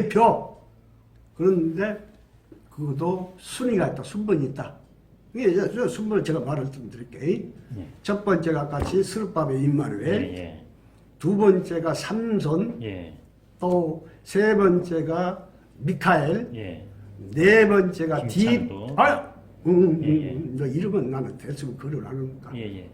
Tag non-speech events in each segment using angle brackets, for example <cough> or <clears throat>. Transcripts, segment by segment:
대표. 그런데 그것도 순위가 있다, 순번이 있다. 이게 저- 순번을 제가 말을 좀 드릴게요. 예. 첫 번째가 같이 스룹밥의 임마누엘, 예, 두 번째가 삼손, 예, 또 세 번째가 미카엘, 예, 예, 네 번째가 디, 김창도. 아, 음, 음, 예, 예. 음, 너 이름은 나는 대충 그걸 아는가. 예, 예.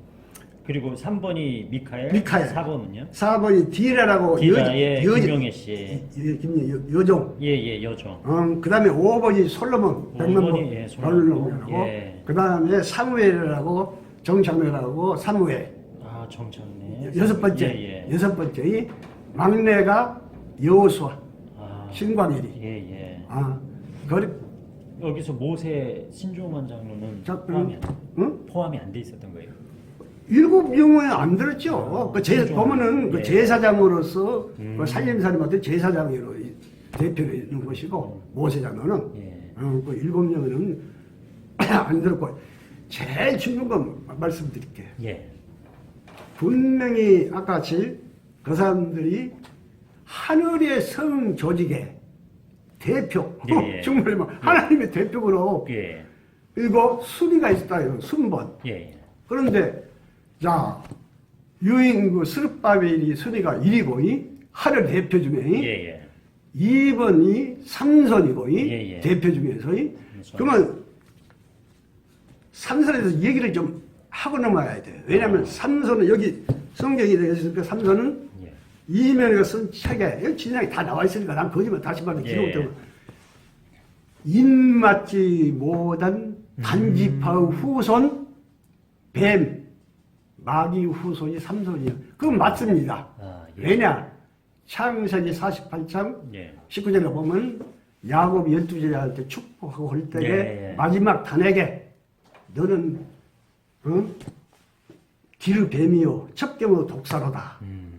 그리고 3번이 미카엘, 미카엘. 4번은요? 4번이 디라라고 디라의 여- 김용애 씨. 김 여- 여종. 예, 예, 여종. 음, 그 다음에 5번이 솔로몬, 오번이, 예, 솔로몬. 솔로몬이라고. 예. 그 다음에 사무엘이라고, 정창회라고 사무엘. 아, 정창래. 여섯 번째, 예, 예. 여섯 번째, 막내가 여호수아, 아, 신광일이. 예, 예. 아, 그, 여기서 모세 신조만 장로는 자, 포함이, 안, 응? 포함이 안 돼 있었던 거예요. 일곱 명은 안 들었죠. 그 제, 그렇죠. 보면은 그 예. 제사장으로서 음. 그 살림살이한테 제사장으로 이- 대표로 있는 것이고 모세장로는 예. 어, 그 일곱 명은 <clears throat> 안 들었고 제일 중요한 건 말씀드릴게요. 예. 분명히 아까 같이 그 사람들이 하늘의 성 조직의 대표, 예, <laughs> 예. 정말 뭐 하나님의 대표로 예. 그리고 순위가 있다요 순번. 예. 예. 그런데 자 유인 그 스룹바벨이 순위가 1위고 이 하늘 대표 중에 이 예, 예. 2번이 삼선이고 이 예, 예. 대표 중에서 이. 그러면 삼선에서 얘기를 좀 하고 넘어가야 돼요. 왜냐하면 삼선은 여기 성경이 되어 있으니까 삼선은 예. 이면에 쓴 책에 여기 진작에 다 나와 있으니까 난 거짓말 다시 말해 예. 기록 때문에 인맞지 못한 단지파의 후손 뱀 마귀 후손이 삼손이요. 그건 맞습니다. 아, 예. 왜냐 창세기 48장 예. 19절에 보면 야곱 12제자한테 축복하고 할 때에 예, 예. 마지막 단에게 너는 어? 기르 뱀이요 첩경으로 독사로다. 음.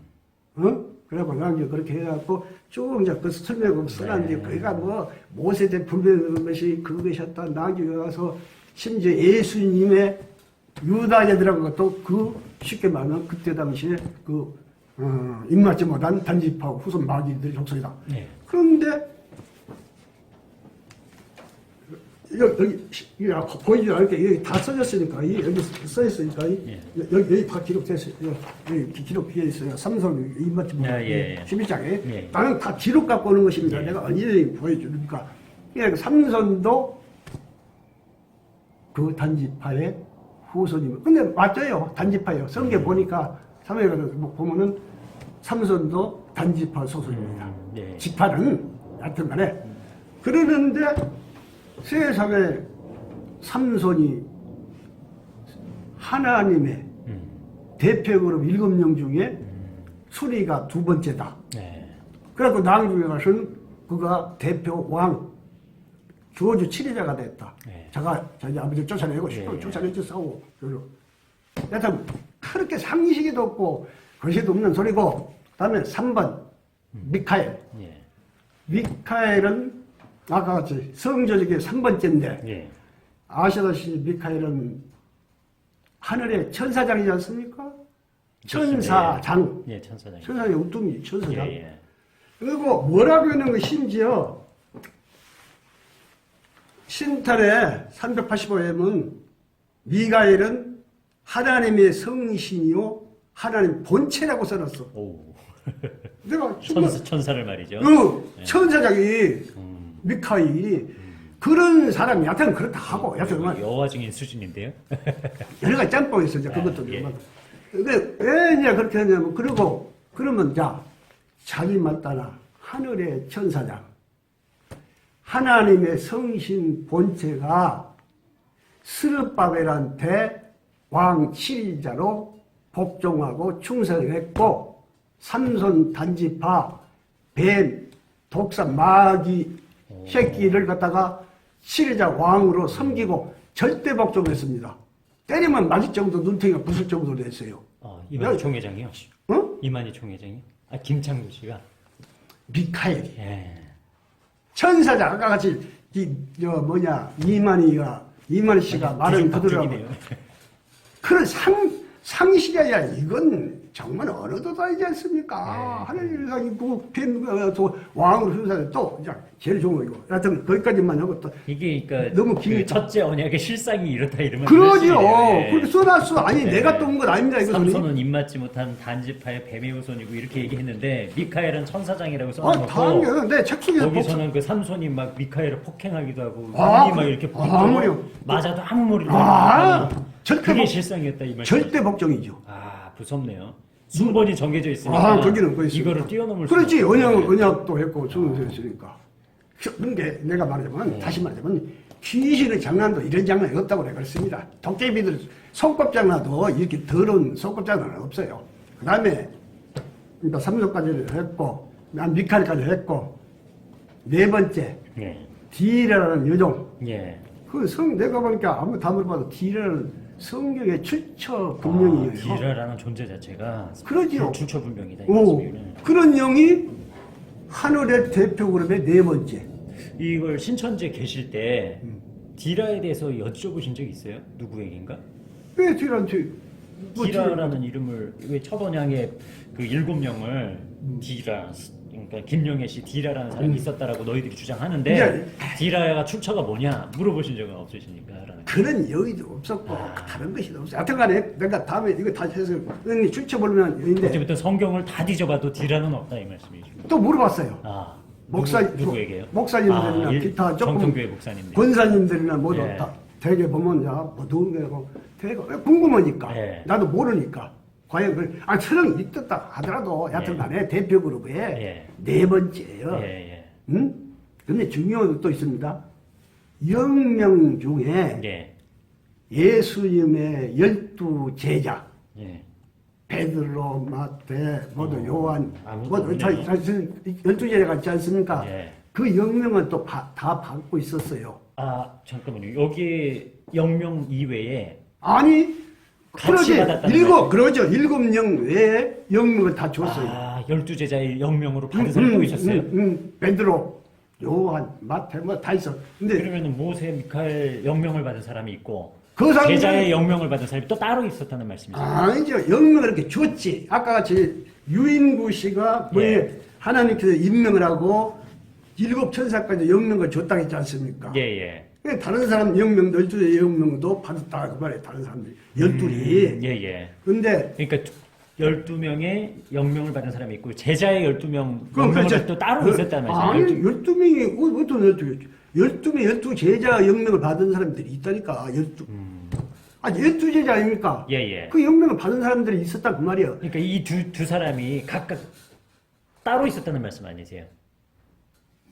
어? 그래갖고 나 이제 그렇게 해갖고 쭉 이제 그 설명을 써놨는데 네. 그가 뭐 모세대 분배되는 것이 그것이었다. 나중에 가서 심지어 예수님의 유다자들하고 또 그 쉽게 말하면 그때 당시에 그 어, 입맞지 못한 단지파 후손 마귀들의 족속이다. 예. 그런데 여기, 여기, 여기 보이지 않게 여기 다 써졌으니까 이 여기 써있으니까 이 예. 여기, 여기 다 기록됐어요. 여기, 여기 기록 비어 있어요. 삼성 입맞지 못한 예, 예, 예. 12장에 예. 나는 다 기록 갖고 오는 것입니다. 예. 내가 언제든지 보여주니까 그러니까 삼선도 그 단지파의 후손이고 근데 맞아요. 단지파예요. 성경 보니까 사무엘에 보면은 삼선도 단지파 소속입니다. 음, 예. 지파는 하여튼 간에 그러는데 세상에 삼손이 하나님의 음. 대표 그룹 일곱 명 중에 순위가 두 번째다. 예. 그래갖고 나중에 가서는 그가 대표 왕 조주 7위자가 됐다. 네. 자가 자기 아버지 쫓아내고 예, 예. 쫓아내지 싸우고 여튼 그렇게 상식이도 없고 것이도 없는 소리고 그다음에 3번 미카엘 예. 미카엘은 아까 같이 성조직의 3번째인데 예. 아시다시피 미카엘은 하늘의 천사장이지 않습니까? 천사장 예, 천사장. 천사의 엉뚱이 천사장 예, 예. 그리고 뭐라고 하는 거 심지어 신탈의 385회면 미가엘은 하나님의 성신이요 하나님 본체라고 써놨어. 오. 내가 <laughs> 천사, 천사를 말이죠. 그 천사장이 음. 미카엘이 그런 사람이 하여튼 그렇다 하고 여튼 뭐 여호와 중인 수준인데요. <laughs> 여러 가지 짬뽕이 있어 이제 그것도 예. 왜 이제 그렇게 하냐면 그리고 그러면 자 자기 맞따라 하늘의 천사장 하나님의 성신 본체가 스르바벨한테 왕 7위자로 복종하고 충성했고 삼손 단지파 뱀 독사 마귀 새끼를 갖다가 7위자 왕으로 섬기고 절대 복종했습니다. 때리면 맞을 정도 눈탱이가 부술 정도로 됐어요. 어, 이만희 야, 총회장이요. 어? 이만희 총회장이. 아, 김창규 씨가. 미카엘이. 예. 천사장 아까 같이 이, 저 뭐냐 이만희가 이만희 씨가 말은 그대로 뒤죽박죽이네요. 그런 상 상식이야 이건 정말 언어도 다르지 않습니까? 네. 하늘 세상이 그 뱀, 어, 또 왕으로 순사해 또, 이제 제일 좋은 거고. 하여튼, 거기까지만 하고 또. 이게 그러니까 너무 그 기- 첫째 언약의 실상이 이렇다 이러면 수 그렇게 써놨어. 아니, 네. 내가 또 온 건 아닙니다, 이거는. 삼손은 입맞지 못한 단지파의 뱀의 후손이고 이렇게 얘기했는데 미카엘은 천사장이라고 아, 써놓고 당연히. 내책 복사- 거기서는 그 삼손이 막 미카엘을 폭행하기도 하고 아, 눈이 막 그- 이렇게 아. 부딪히고 맞아도 아무 머리도 아, 안 나고 절대 그게 복- 실상이었다 이 말씀. 절대 복종이죠. 아 무섭네요. 순번이 정해져 있으니까 아, 거기는 거기 있습니다. 이거를 뛰어넘을 수 그렇지. 언약, 언약도 했고, 순서 했으니까. 그런데 내가 말하자면, 네. 다시 말하자면, 귀신의 장난도 이런 장난이 없다고 내가 그랬습니다. 도깨비들 손꼽 장난도 이렇게 더러운 손꼽 장난은 없어요. 그 다음에, 그러니까 삼성까지 했고, 난 미칼까지 했고, 네 번째, 예. 디라는 여종. 예. 그 성, 내가 보니까 아무 다 물어봐도 디라는 성경의 출처 아, 분명이에요. 디라라는 존재 자체가 그러지요. 출처 분명이다 이 오. 그런 영이 하늘의 대표 그룹의 네 번째. 이걸 신천지에 계실 때 음. 디라에 대해서 여쭤보신 적 있어요? 누구에게인가? 왜? 뭐 디라라는 이름을 왜 첫번양의 그 일곱 명을 음. 디라 그러니까 김영애 씨 디라라는 사람이 있었다라고 너희들이 주장하는데 디라가 출처가 뭐냐 물어보신 적은 없으십니까? 라는 그런 여의도 없었고 아. 다른 것이 없어. 하여튼 간에 내가 다음에 이거 다시 해서 언니 출처 모르면 여인데 어제부터 성경을 다 뒤져봐도 디라는 없다 이 말씀이시죠. 또 물어봤어요. 아 목사 누구, 누구에게요? 목사님들이나 아, 일- 기타 조금 정통교회 목사님들. 권사님들이나 모두 예. 다 대개 보면 야 뭐 누구고 되게 궁금하니까 예. 나도 모르니까 과연 그 아, 설령 있었다 하더라도 여튼간에 대표 그룹의 예. 네 번째예요. 예, 예. 응? 근데 중요한 것도 있습니다. 영명 중에 예. 예수님의 열두 제자, 예. 베드로, 마태, 모두 어, 요한, 모두 열두 제자가 있지 않습니까? 예. 그 영명은 또 다 받고 있었어요. 아 잠깐만요. 여기 영명 이외에 아니, 그러지. 일곱. 그러죠. 일곱 영 외에 영명을 다 줬어요. 아 열두 제자의 영명으로 받은 응, 사람이 또 응, 있었어요. 응, 응. 베드로, 요한, 마태, 뭐다 있어. 근데 그러면 모세, 미카엘 영명을 받은 사람이 있고 그 사람들은- 제자의 영명을 받은 사람이 또 따로 있었다는 말씀이죠. 아니죠. 영명을 이렇게 줬지. 아까 같이 유인구 씨가 뭐 예. 하나님께서 임명을 하고 일곱 천사까지 영명을 줬다 했지 않습니까? 예 예. 다른 사람 영명, 열두의 영명도 받았다 그 말이에요. 다른 사람들이. 열둘이. 음, 예 예. 근데 그러니까 열두 명의 영명을 받은 사람이 있고 제자의 열두 명 그럼 영명을 그렇죠. 받은 또 따로 그- 있었다는 아니, 말씀이죠. 열두 명이 어떤 열두 열두 명, 열두 제자 영명을 받은 사람들이 있다니까. 열두. 아니, 열두 제자 아닙니까? 음. 예 예. 그 영명을 받은 사람들이 있었다 그 말이에요. 그러니까 이 두 두 사람이 각각 따로 있었다는 말씀 아니세요?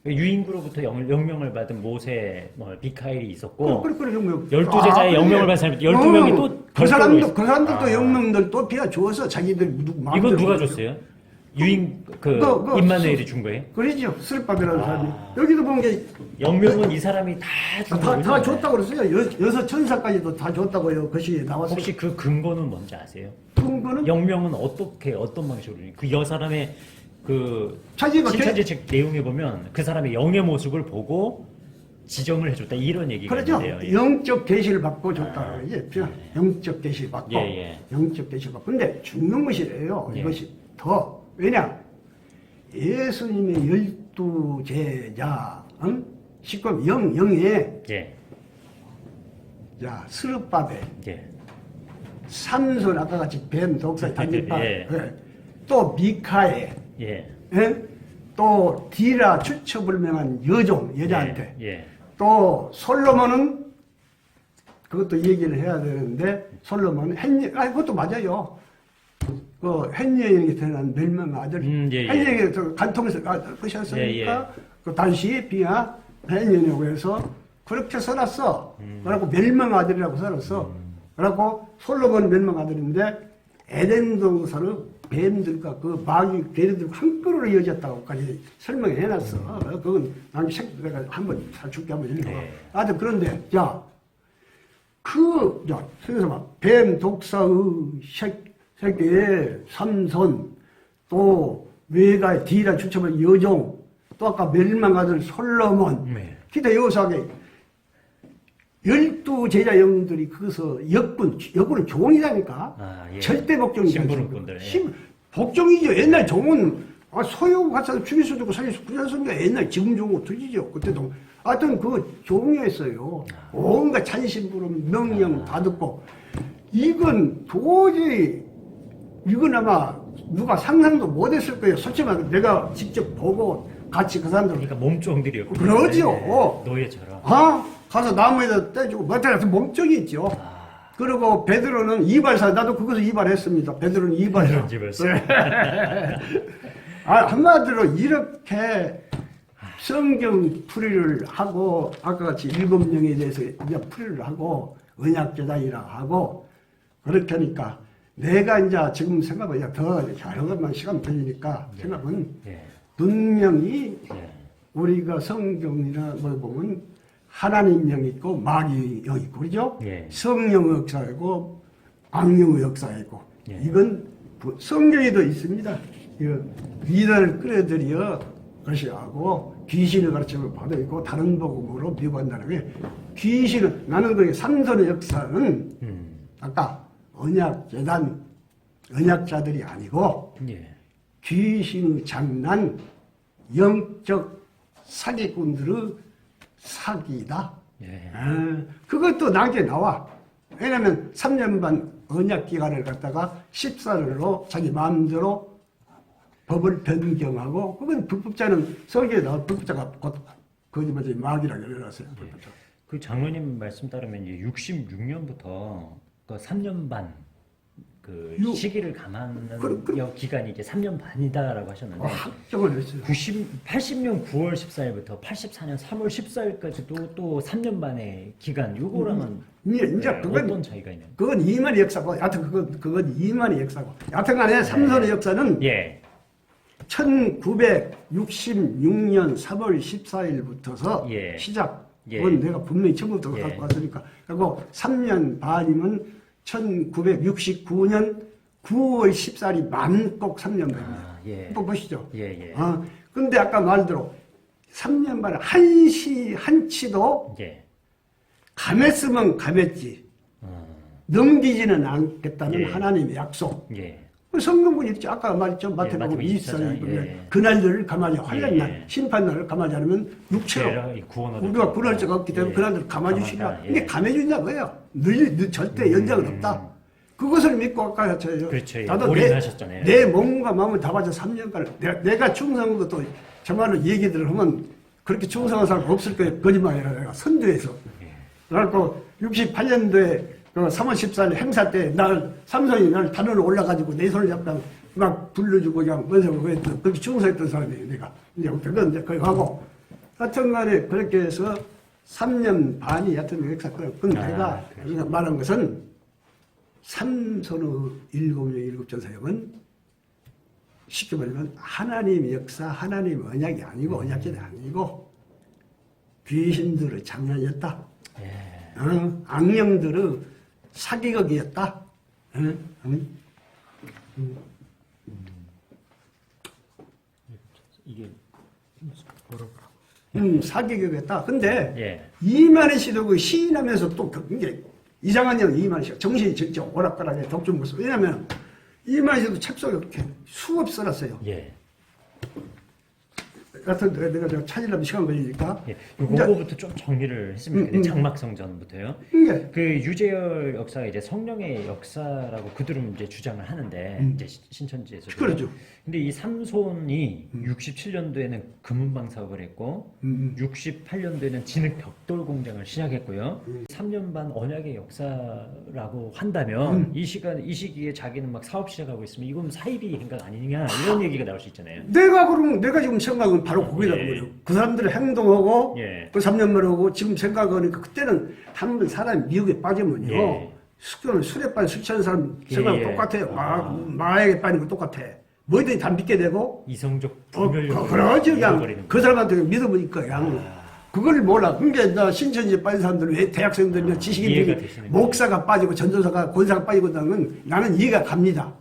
유인구로부터 영, 영명을 받은 모세, 뭐 미카엘이 있었고 그래, 그래, 영명. 열두 제자의 영명을 받은 사람이 열두 명이 또 그 사람도 있- 그 사람들도 아. 영명들 또 비워 주어서 자기들 누구 이건 마음대로 누가. 줬어요? 유인 그 그거- 그거 임마누엘이 준 거예요? 그러죠. 슬밥이라는 아. 사람이 여기도 보면 게 영명은 이 사람이 다준 다, 줬다고 그랬어요. 여, 여섯 천사까지도 다 줬다고요. 그것이 나왔어요. 혹시 그 근거는 뭔지 아세요? 그런 거는 영명은 어떻게 어떤 방식으로 그 여 사람의 그 신천지 책 내용에 보면 그 사람의 영의 모습을 보고 지정을 해줬다 이런 얘기가 그렇죠. 있는데요. 예. 영적 계시를 받고 줬다. 이게 그냥 영적 계시 받고 예, 예. 영적 계시 받고. 근데 죽는 것이래요. 예. 이것이 더 왜냐? 예수님의 열두 제자, 응? 십금 영 영에 예, 자 스룹바벨, 예, 삼손 아까 같이 뱀 독사 단지파, 예. 예. 또 미카엘, 예, 예? 또 디라 추처불명한 여종 여자한테 예, 또 솔로몬은 그것도 얘기를 해야 되는데 솔로몬은 헨리 아 그것도 맞아요. 그 헨리에게 태어난 멸명 아들 음, 예, 예. 헨리에게 저 간통에서 아, 끝이었으니까 예, 예. 그 당시 비야 헨리라고 해서 그렇게 써놨어. 음. 그래갖고 멸명 아들이라고 써놨어. 그래갖고 솔로몬 멸명 아들인데 에덴 동산의 뱀들과 그 마귀 괴리들 한꺼로 이어졌다고까지 설명을 해놨어. 그건 나중에 책 내가 한번 살줄게 한번 읽어봐. 네. 하여튼 그런데 야, 그, 야, 막, 뱀 독사의 새- 새끼, 삼손, 또, 외가의 디라 추첨의 여종, 또 아까 멸망아들 솔로몬, 네. 기타 여호사하게 열두 제자 영들이 거기서 역군, 역군은 종이라니까. 아, 예. 절대 복종이 심부름꾼들, 예. 복종이죠. 옛날 종은 아, 소유 가서 죽일 수도 있고 살릴 수 있고 그랬으니까 옛날 지금 종은 틀리죠. 그때도 하여튼 그 종이었어요. 온갖 찬심부름 명령 다 듣고 이건 도저히 이건 아마 누가 상상도 못했을 거예요. 솔직히 말해 내가 직접 보고 같이 그 사람들 그러니까 몸종들이었고 그러죠. 노예처럼. 아 가서 나무에다 떼주고 못해서 몸종이 있죠. 아, 그리고 베드로는 이발사 나도 그것을 이발했습니다. 베드로는 이발사. 집에서. 아, 한마디로 이렇게 성경 풀이를 하고 아까 같이 일곱 명에 대해서 이제 풀이를 하고 언약재단이라 하고 그렇게 하니까 내가 이제 지금 생각하면 더 여러 것만 시간 걸리니까 생각은 예. 분명히 예. 우리가 성경이나 뭐 보면 하나님 영 있고 마귀 영 있고 그죠? 예. 성령 역사이고 악령의 역사이고 예. 이건 부- 성경에도 있습니다. 이거 비단을 끌어들여 것이 하고 귀신의 가르침을 받아 있고 다른 복음으로 비유한다는 게 귀신은 나는 그 삼선의 역사는 음. 아까 언약 재단 언약자들이 아니고 예. 귀신의 장난, 영적 사기꾼들의 사기다. 예. 아, 그것도 나게 나와. 왜냐면 3년 반 언약 기간을 갖다가 14년으로 자기 마음대로 법을 변경하고, 그건 불법자는 성경에 나와 불법자가 곧 거짓말이 마귀라고 열어놨어요. 불법자. 그 장로님 말씀 따르면 이제 66년부터 그 3년 반 그 유- 시기를 감안하는 그- 그- 여- 기간이 이제 3년 반이다라고 하셨는데 어, 확정을 했어요. 90, 80년 9월 14일부터 84년 3월 14일까지도 또 3년 반의 기간 요거랑은 이제, 이제 네, 그건 어떤 차이가 있나요? 그건 이만희 역사고, 여하튼 그건, 그건 이만희 역사고. 여하튼간에 삼선의 역사는 예. 1966년 3월 14일부터서 예. 시작. 예. 그건 내가 분명히 처음부터 예. 갖고 왔으니까. 그리고 3년 반이면 1969년 9월 14일이 만꼭 3년 반입니다. 아, 예. 한번 보시죠. 예, 예. 아, 근데 아까 말대로 3년 반에 한 시, 한 치도 예. 감했으면 감했지. 어, 넘기지는 않겠다는 예. 하나님의 약속. 예. 그 성경은 있죠. 아까 말했죠. 마태복음 마태복음 24장 24장, 예. 그날들을 가만히 환란 예, 날, 예. 심판 날을 가만히 않으면 육체로 얻을 우리가 수 구할 자가 없기 때문에 예. 그날들 가만히 주시라. 가만다, 예. 근데 감해 준다고요. 늘, 늘 절대 연장은 음. 없다. 그것을 믿고 아까 했죠. 그렇죠. 예. 나도 내, 올인하셨잖아요. 내 몸과 마음을 다 바쳐 3년간 내가, 내가 충성한 것도 정말로 얘기들을 하면 그렇게 충성한 사람 없을 거예요. 거짓말이라 내가 선두에서. 예. 그래갖고 68년도에 그 3월 14일 행사 때 나를 삼성이 나를 단원을 올라가지고 내 손을 잡다 막 불러주고 그냥 먼저 그랬던 그렇게 충성했던 사람이에요 내가 이제 그건 이제 거기 가고 하여튼 간에 그렇게 해서 3년 반이 하여튼 역사 끝 근데 아. 말한 것은 삼선의 일곱 명 일곱 전사형은 쉽게 말하면 하나님의 역사 하나님의 언약이 아니고 언약제도 아니고 귀신들의 장난이었다 예. 어, 악령들의 사기극이었다. 응? 응? 이게 음, 사기극이었다. 근데 예. 이만희 씨도 그 시인하면서 또 그게 이상한 년 이만희 씨가 정신이 진짜 오락가락해 독점 모습. 왜냐면 이만희 씨도 책 속에 이렇게 수업 써놨어요. 예. 같은 내가 내가 찾으려면 시간 걸리니까. 예. 요거부터 좀 정리를 했으면 음, 좋겠네요. 음. 장막성전부터요. 이게 그 유재열 역사가 이제 성령의 역사라고 그들은 이제 주장을 하는데 음. 이제 시- 신천지에서 그렇죠. 근데 이 삼손이 67년도에는 금은방 사업을 했고 음, 68년도에는 진흙 벽돌 공장을 시작했고요. 3년 반 언약의 역사라고 한다면 음. 이 시간 이 시기에 자기는 막 사업 시작하고 있으면 이건 사이비 행각 아니냐 이런 얘기가 나올 수 있잖아요. 내가 그러면 내가 지금 생각은 바로 거기다 예. 거예요. 그 사람들의 행동하고 예. 그 3년 만에 오고 지금 생각하니까 그때는 한번 사람이 미국에 빠지면요. 예. 숙교는 술에 빠진 술 취한 사람 생각 예. 똑같아요. 마, 아. 마약에 빠진 거 똑같아. 뭐든지 다 믿게 되고 이성적 어, 분별력 그, 그러지 그냥 그 사람한테 믿어보니까 그냥 아. 그걸 몰라. 그러니까 나 신천지에 빠진 사람들은 왜 대학생들이나 이해가 지식인들이. 목사가 빠지고 전도사가 권사가 빠지고 나는 나는 이해가 갑니다.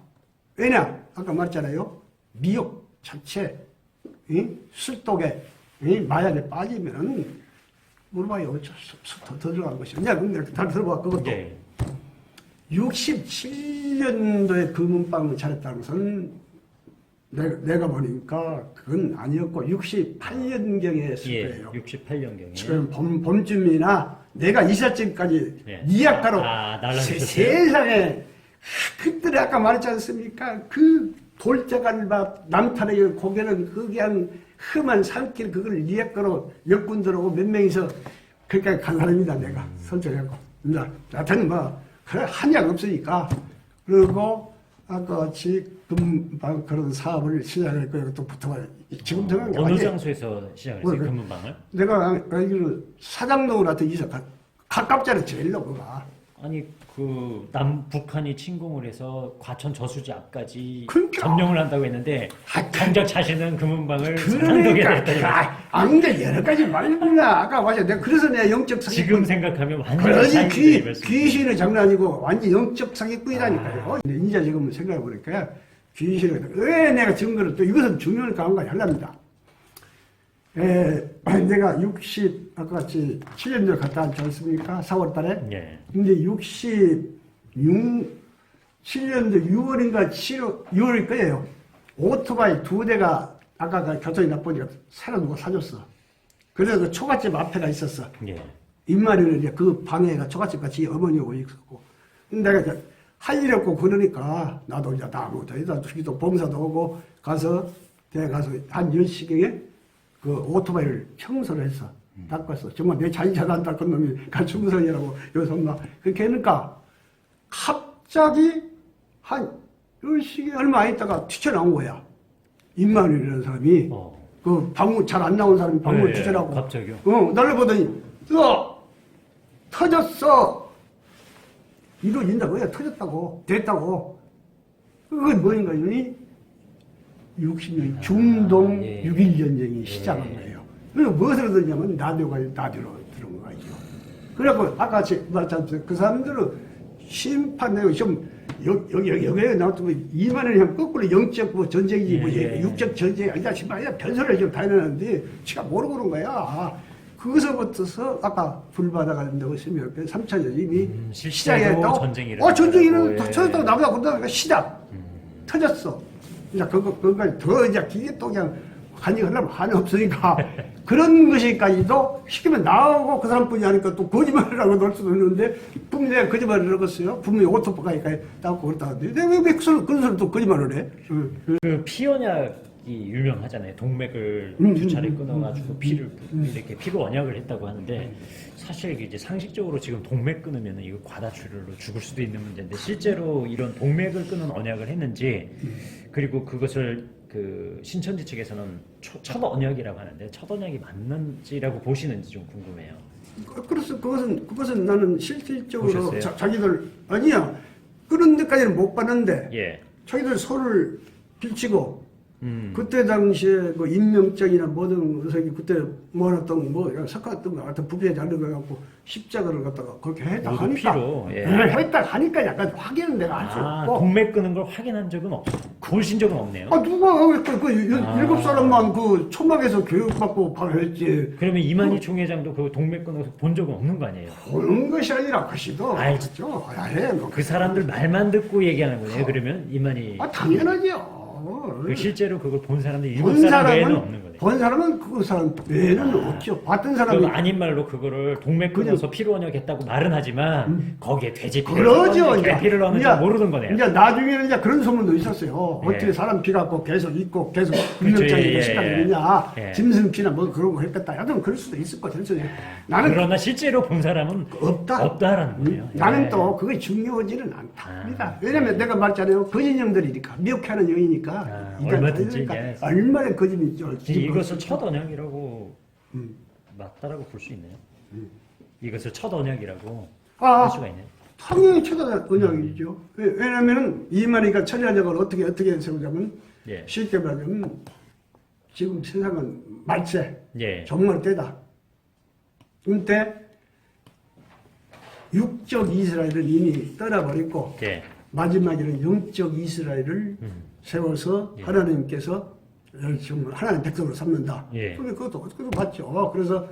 왜냐? 아까 말했잖아요. 미역 자체, 이? 술독에, 이? 마약에 빠지면 물어봐요. 어쩔 수 없어. 더, 더 들어간 것이. 야, 근데 다 들어봐. 그것도. 예. 67년도에 금은방을 차렸다는 것은 내가, 내가 보니까 그건 아니었고 68년경에 했을 예. 거예요. 68년경에. 지금 봄, 봄쯤이나 내가 이사 때까지 예. 이학가로 아? 세- 세상에 그때 아까 말했지 않습니까? 그 돌자갈밭 남탄의 고개는 그게 한 험한 산길 그걸 이학가로 몇 군데로 몇 명이서 그렇게 간 사람이다 내가 설정하고 나 하여튼 뭐 그래 한약 없으니까 그리고 아까 같이 금방 그런 사업을 시작할 거예요 또 붙어봐요 지금 정한 게 어느. 장소에서 시작을 뭐, 했어요? 그- 금문방을? 내가 알기로 사장동으로한테 이사 가, 가깝잖아 제일 높아 아니 그 남북한이 침공을 해서 과천 저수지 앞까지 그러니까. 점령을 한다고 했는데 아, 정작 자신은 금문방을 상덕에 그러니까 했다니 아, 안돼 여러 가지 말구나 아까 맞아 내가 그래서 내가 영적 사기 지금 생각하면 완전 귀. 귀신의 장난이고 완전 영적 사기꾼이라니까요. 아. 이제 지금 생각해 보니까 귀신을 왜 내가 증거를 또 이것은 중요한 가운가 하랍니다. 에, <clears throat> 내가 60 아까 같이 7년도에 갔다 왔지 않습니까? 4월 달에. 예. 근데 66 7년도 6월인가 7월 6월일 거예요. 오토바이 두 대가 아까 그 교통이 나쁘니까 사러 누가 사줬어. 그래서 그 초가집 앞에가 있었어. 예. 입마리는 이제 그 방에가 초가집 같이 어머니하고 있었고. 근데 내가 할 일 없고 그러니까 나도 이제 나무 더이다 주기도 봉사도 오고 가서 내가 가서 한 10시경에 그 오토바이를 청소를 했어. 닦았어. 정말 내 자기자도 안 닦은 놈이 <laughs> 가충성이라고 그렇게 하니까 갑자기 한 10시경 얼마 안 있다가 튀쳐나온 거야. 임마누이라는 사람이 어. 그 방문 잘 안 나온 사람이 방문 예, 튀쳐나오고 갑자기요? 어, 날려 보더니, 야! 터졌어! 이루어진다고 요 터졌다고. 됐다고. 그건 뭐인가, 이 60년 중동 아, 예. 6.1 전쟁이 예. 시작한 거예요. 그리고 무엇으로 들냐면, 라디오가, 라디오로 들은 거죠. 그래갖고, 아까 말했잖아요. 그 사람들은 심판 내고 좀, 여기, 여기, 여기, 여기에 나왔더니 이만을 그냥 거꾸로 영적 뭐 전쟁이 뭐 예, 예. 육적 전쟁이 아니다 싶어. 아니야, 변소리를 지금 다 해놨는데, 지가 모르고 그런 거야. 그것서부터서 아까 불바다가 된다고 했으면 3차전 이미 음, 실제로 시작했다고. 전쟁이 어, 전쟁이는 일어났다고, 예. 터졌다고 나보다 그러다가 시작. 음. 터졌어. 이제 그거, 그걸 더 이제 기계 또 그냥 한이 하려면 한이 없으니까 <laughs> 그런 것이까지도 시키면 나오고 그 사람뿐이 아니까 또 거짓말이라고 넣을 수도 있는데 분명히 내가 거짓말을 하겠어요. 분명히 오토바이까지 따고 그렇다 하는데 내가 왜 그런, 그런 소리 또 거짓말을 해? 응. 그 피원약이 유명하잖아요. 동맥을 음, 두 차례 음, 끊어가지고 음, 피를 음. 이렇게 피로 원약을 했다고 하는데 사실 이제 상식적으로 지금 동맥 끊으면 이거 과다출혈로 죽을 수도 있는 문제인데 실제로 이런 동맥을 끊은 언약을 했는지 그리고 그것을 그 신천지 측에서는 초- 첫 언약이라고 하는데 첫 언약이 맞는지라고 보시는지 좀 궁금해요. 그- 그래서 그것은 그것은 나는 실질적으로? 자, 자기들 아니야 그런 데까지는 못 봤는데 예. 자기들 소를 빌치고 음. 그때 당시에 그 임명장이나 모든 것이 그때 모았던 뭐 석가했던 거 같은 부피에 잘는 거 갖고 십자가를 갖다가 그렇게 했다 모두 하니까 피로, 예. 네, 했다 하니까 약간 확인은 내가 알수 아, 없고 동맥 끊은 걸 확인한 적은 없어. 보신 적은 없네요. 아 누가 그, 그, 그 일- 아. 일곱 사람만 그 초막에서 교육받고 바로 했지 그러면 이만희 총회장도 그 동맥 끊어서 본 적은 없는 거 아니에요? 보는 것이 아니라 것이도 아이, 그렇죠 아예 뭐. 그 사람들 말만 듣고 얘기하는 거예요. 그러면 이만희 아 당연하죠 그 실제로 그걸 본 사람들 일곱 본 사람 외에는 사람은 없는 거네요. 본 사람은 그 사람 외에는 없죠 봤던 사람이 그럼 아닌 말로 그거를 동맥 끊어서 피로 원약했다고 말은 하지만 거기에 돼지 피를 그러죠. 개 피를 넣었는지 이제- 모르는 거네요. 이제 나중에는 이제 그런 소문도 있었어요. 예. 어떻게 사람 피 갖고 계속 있고 계속. 유명장에 예, 예, 식당이 예. 예. 짐승 피나 뭐 그런 거 했겠다. 하여튼 그럴 수도 있을 것 같아요. 나는 그러나 실제로 본 사람은 없다. 없다라는 거예요. 나는 예. 또 그게 중요하지는 않답니다. 아, 왜냐면 내가 말했잖아요. 거짓형들이니까. 미혹하는 영이니까. 아, 얼마든지, 예. 얼마나 거짓이 죠 이것을 첫 언약이라고 음. 맞다라고 볼 수 있네요. 이것을 첫 언약이라고 아, 할 수가 있네요. 당연히 최다 언약이죠. 왜- 왜냐면은 이만희가 천리안약을 어떻게 어떻게 세우자면 예. 쉽게 말하면 지금 세상은 말세 예. 정말 때다. 근데 육적 이스라엘을 이미 떠나버렸고 예. 마지막에는 영적 이스라엘을 음. 세워서 예. 하나님께서 지금 하나님 백성으로 삼는다. 예. 근데 그것도 그것도 맞죠. 그래서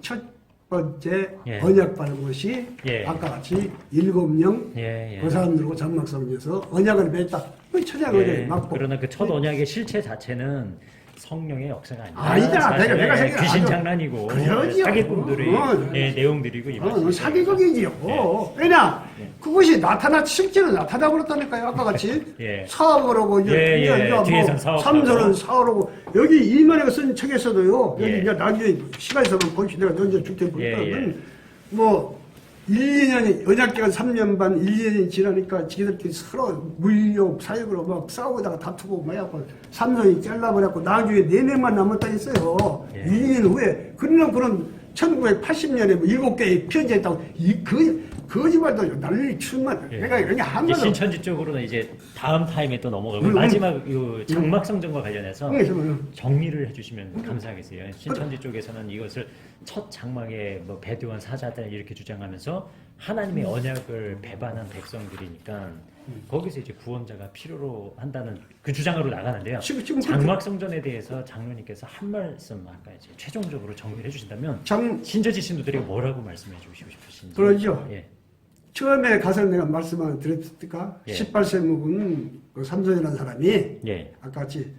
첫 번째 예. 언약 받은 것이 예. 아까 같이 일곱 명 예, 예. 그 사람들하고 장막성에서 언약을 맺다. 그 천양 언약이 예, 맞고. 그러나 그 첫 언약의 실체 자체는 성령의 역사가 아니다. 아니다. 사실, 내가- 내가 예, 생각- 귀신 아주- 장난이고 그러지요. 사기꾼들의 어. 예, 내용들이고 이 어. 사기극이지요. 예. 왜냐? 예. 그것이 나타나, 실제로 나타나 버렸다니까요. 아까 같이. <laughs> 예. 사업을 하고, 이제, 예, 예. 이제 뭐 뒤에선 사업하고. 삼선은 사업을 하고, 여기 이만희가 쓴 책에서도요, 여기 예. 이제 나중에 시간 있으면 볼시 내가 먼저 줄테 보니까, 예, 예. 뭐, 1, 2년이, 언약기간 3년 반, 1, 2년이 지나니까 지들끼리 서로 물욕, 사역으로 막 싸우다가 다투고 막 해갖고, 삼선이 잘라버렸고, 나중에 4명만 남았다 했어요. 예. 1, 2년 후에. 그러나 그런 1980년에 뭐 7개의 편지했다고, 이, 그, 거짓말도 난리 출만. 예. 내가 이런 게 이제 한마도 신천지 쪽으로는 이제 다음 타임에 또 넘어가고 음, 음. 마지막 요 장막성전과 관련해서 그래서 뭐, 정리를 해주시면 감사하겠어요. 신천지 쪽에서는 이것을 첫 장막의 뭐 배두원 사자들 이렇게 주장하면서 하나님의 음. 언약을 배반한 백성들이니까 거기서 이제 구원자가 필요로 한다는 그 주장으로 나가는데요. 지금- 지금 장막성전에 대해서 장로님께서 한 말씀 아까 이제 최종적으로 정리를 해주신다면 장, 신저지 신도들에게 뭐라고 말씀해 주시고 싶으신지. 그러죠. 예. 처음에 가서 내가 말씀 을 드렸을까? 예. 18세 먹은 그 삼손이라는 사람이 예. 아까 같이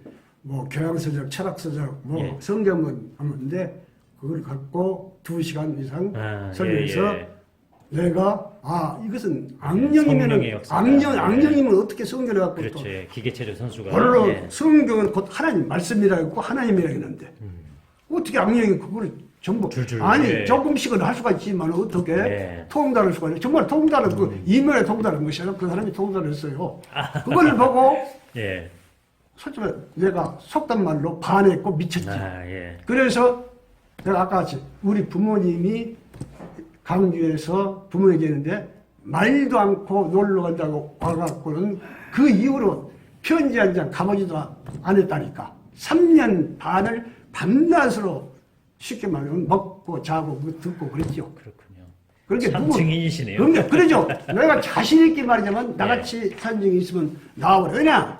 뭐 교양서적, 철학서적, 뭐 예. 성경은 하는데 그걸 갖고 두 시간 이상 아, 설명해서 예, 예. 내가 아 이것은 성령의 악령이면 역사다. 악령 예. 악령이면 어떻게 성경을 갖고 또 그렇지 기계체조 선수가 바로 예. 성경은 곧 하나님 말씀이라 했고 하나님이라 했는데 어떻게 악령이 그걸 전부 음. 줄줄, 아니 예. 조금씩은 할 수가 있지만 어떻게 예. 통달할 수가 있는 정말 통달은 그 음. 이면에 통달한 것이 아니라 그 사람이 통달을 했어요. 아. 그걸 보고 <laughs> 예. 솔직히 내가 속단 말로 반했고 미쳤지. 아, 예. 그래서 내가 아까 같이 우리 부모님이 강주에서 부모에게 있는데 말도 않고 놀러 간다고 와갖고는 그 이후로 편지 한 장 가보지도 안 했다니까. 3년 반을 밤낮으로 쉽게 말하면 먹고 자고 뭐 듣고 그랬죠. 그렇군요. 그렇게 참 누구- 증인이시네요. 그럼요. 그러죠. <laughs> 내가 자신 있게 말하자면 나같이 산증이 있으면 나와버려. 왜냐?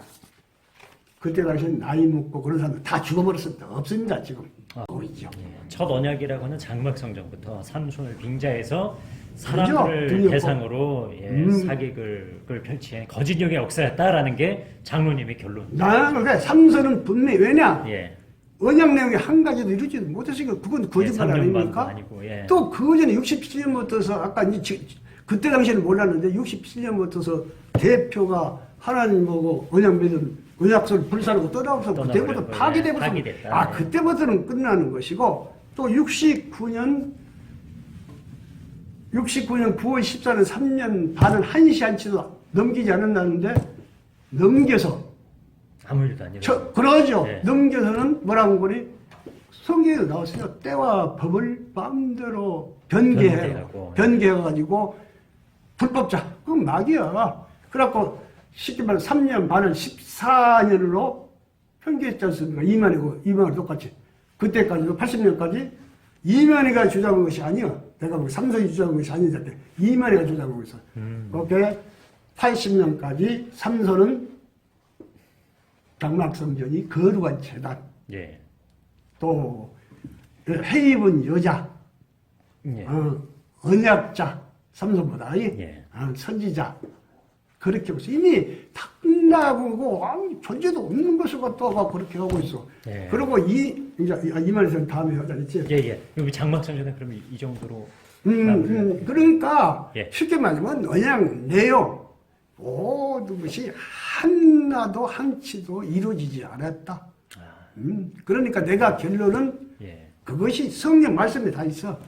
그때 당시엔 나이 먹고 그런 사람들 다 죽어버렸습니다. 없습니다, 지금. 아. 보이죠. 예. 첫 언약이라고 하는 장막성전부터 삼손을 빙자해서? 사람들을 등력고. 대상으로 예, 음. 사기극을 펼친 거짓력의 역사였다라는 게 장로님의 결론. 나는 그래, 삼선은 분명히, 왜냐? 예. 언약 내용이 한 가지도 이루지도 못했으니까 그건 거짓말 예, 아닙니까? 아니고, 예. 또그 전에 67년부터서 아까 이제 지- 그때 당시에는 몰랐는데 67년부터서 대표가 하나님 보고 언약 맺은 언약서를 불사르고 떠나고서 그때부터 예, 파기되고서. 아 그때부터는 끝나는 것이고 또 69년 69년 9월 14일 3년 반을 한시 한치도 넘기지 않는다는데 넘겨서 아무 일도 아니라. 저, 그러죠. 네. 넘겨서는 뭐라고 그니 성경에 나왔어요. 때와 법을 마음대로 변개해. 변개해가지고 불법자. 그건 막이야. 그래갖고 쉽게 말해 3년 반을 14년으로 변개했지 않습니까? 이만이고, 이만이 똑같이. 그때까지도 80년까지 이만희가 주장한 것이 아니야. 내가 뭐 삼성이 주장한 것이 아니다. 이만희가 주장한 것이. 음. 그렇게 80년까지 삼선은 장막성전이 거룩한 재단, 예. 또 해입은 여자, 예. 어, 언약자, 삼선보다 이 예. 어, 선지자 그렇게 해서 이미 다 끝나고 아무 존재도 없는 것을 갖다가 그렇게 하고 있어. 예. 그리고 이 이제 이만희선 다음에 하자 했지. 예, 예. 여기 장막성전은 그럼 이- 이 정도로 음, 음, 그러니까 예. 쉽게 말하면 언약 내용 모든 것이 하나도 한치도 이루어지지 않았다. 아, 음, 그러니까 내가 결론은 예. 그것이 성경 말씀에 다 있어.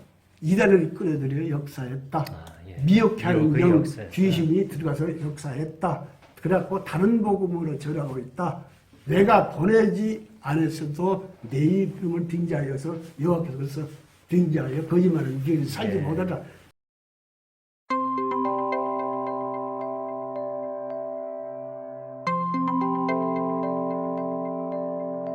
이단을 끌어들여 역사했다. 아, 예. 미혹해 하는 미혹의 영. 귀신이 들어가서 역사했다. 그래갖고 다른 복음으로 절하고 있다. 내가 보내지 않았어도 내 이름을 빙자하여서 여호와께서 빙자하여 거짓말을 살지 예. 못하라.